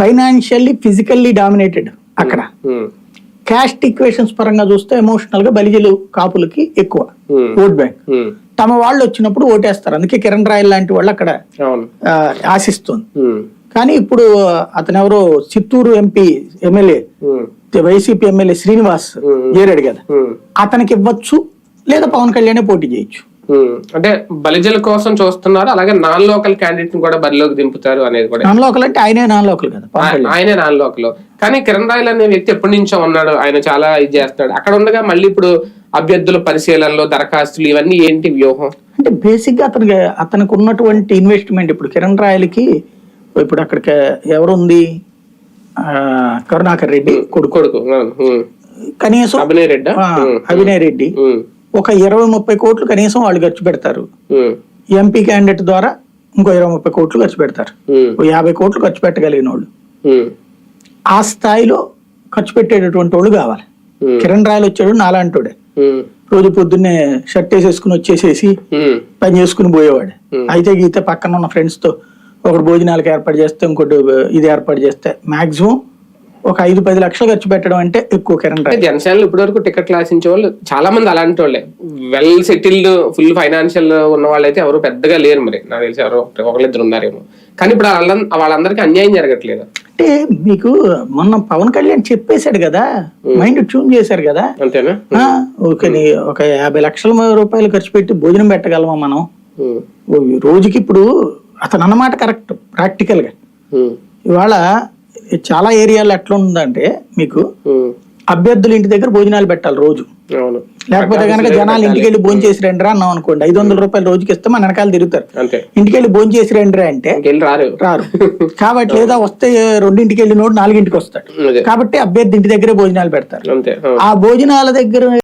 Financially physically dominated అక్కడ. Caste equations పరంగా చూస్తే ఎమోషనల్గా బలిజలు కాపులకి ఎక్కువ. ఓట్ బ్యాంక్ ఉమ్, తమ వాళ్ళు వచ్చినప్పుడు ఓటేస్తారు. అందుకే కిరణ్ రాయల్ లాంటి వాళ్ళు అక్కడ ఆశిస్తుంది. కానీ ఇప్పుడు అతను ఎవరో Chittoor MP MLA YCP MLA Srinivas Hmm. చేరాడు కదా అతనికి ఇవ్వచ్చు లేదా పవన్ కళ్యాణే పోటీ చేయొచ్చు. అంటే బలిజల కోసం చూస్తున్నారు అలాగే నాన్ లోకల్ క్యాండిడేట్ని కూడా బరిలోకి దింపుతారు అనేది కూడా. నాన్ లోకల్ అంటే ఆయనే నాన్ లోకల్ కదా ఆయనే నాన్ లోకల్. కానీ కిరణ్ రాయల్ అనే వ్యక్తి ఎప్పటి నుంచో ఉన్నాడు ఆయన చాలా ఇది చేస్తున్నాడు. అక్కడ ఉండగా మళ్ళీ ఇప్పుడు అభ్యర్థుల పరిశీలనలో దరఖాస్తులు ఇవన్నీ ఏంటి వ్యూహం? అంటే బేసిక్గా అతనికి అతనికి ఉన్నటువంటి ఇన్వెస్ట్మెంట్ ఇప్పుడు కిరణ్ రాయలకి ఇప్పుడు అక్కడికి ఎవరుంది? కరుణాకర్ రెడ్డి కొడుకు. కొడుకు. కనీసం అభినయ్ రెడ్డి? అభినయ్ రెడ్డి. ఒక ఇరవై ముప్పై కోట్లు కనీసం వాళ్ళు ఖర్చు పెడతారు. ఎంపీ క్యాండిడేట్ ద్వారా ఇంకో ఇరవై ముప్పై కోట్లు ఖర్చు పెడతారు. యాభై కోట్లు ఖర్చు పెట్టగలిగిన వాళ్ళు. ఆ స్థాయిలో ఖర్చు పెట్టేటటువంటి వాళ్ళు కావాలి. కిరణ్ రాయలు వచ్చాడు నాలాంటోడే. రోజు పొద్దున్నే షర్ట్ వేసేసుకుని వచ్చేసేసి పని చేసుకుని పోయేవాడు. అయితే గీతే పక్కన ఉన్న ఫ్రెండ్స్తో ఒకటి భోజనాలకు ఏర్పాటు చేస్తే ఇంకోటి ఇది ఏర్పాటు చేస్తే మాక్సిమం ఒక ఐదు పది లక్షలు ఖర్చు పెట్టడం అంటే ఎక్కువ కిరణ్ రాయ్ జనసేనలో ఇప్పటి వరకు టికెట్ ఆశించే వాళ్ళు చాలా మంది అలాంటి వాళ్ళే వెల్ సెటిల్డ్ ఫుల్ ఫైనాన్షియల్ ఉన్న వాళ్ళు అయితే ఎవరు పెద్దగా లేరు మరి. నాకు తెలిసి ఎవరో ఒకళ్ళిద్దరు ఉన్నారేమో. కానీ ఇప్పుడు వాళ్ళ వాళ్ళందరికీ అన్యాయం జరగట్లేదు. అంటే మీకు మొన్న పవన్ కళ్యాణ్ చెప్పేశాడు కదా మైండ్ ట్యూన్ చేశారు కదా. అంతేనా? ఒక ఒక యాభై లక్షల రూపాయలు ఖర్చు పెట్టి భోజనం పెట్టగలమా మనం? రోజుకి ఇప్పుడు అతను అన్నమాట కరెక్ట్ ప్రాక్టికల్గా ఇవాళ చాలా ఏరియాలో ఎట్లా ఉందంటే మీకు అభ్యర్థులు ఇంటి దగ్గర భోజనాలు పెట్టాలి రోజు. లేకపోతే కనుక జనాలు ఇంటికి వెళ్ళి భోజనం చేసి రండి రా అన్నాం అనుకోండి. ఐదు వందల రూపాయలు రోజుకి ఇస్తే మన వెనకాల తిరుగుతారు. ఇంటికి వెళ్ళి భోజనం చేసి రండి రా అంటే రారు. రారు. కాబట్టి లేదా వస్తే రెండింటికి వెళ్ళినోడు నాలుగింటికి వస్తాడు. కాబట్టి అభ్యర్థి ఇంటి దగ్గరే భోజనాలు పెడతారు. ఆ భోజనాల దగ్గర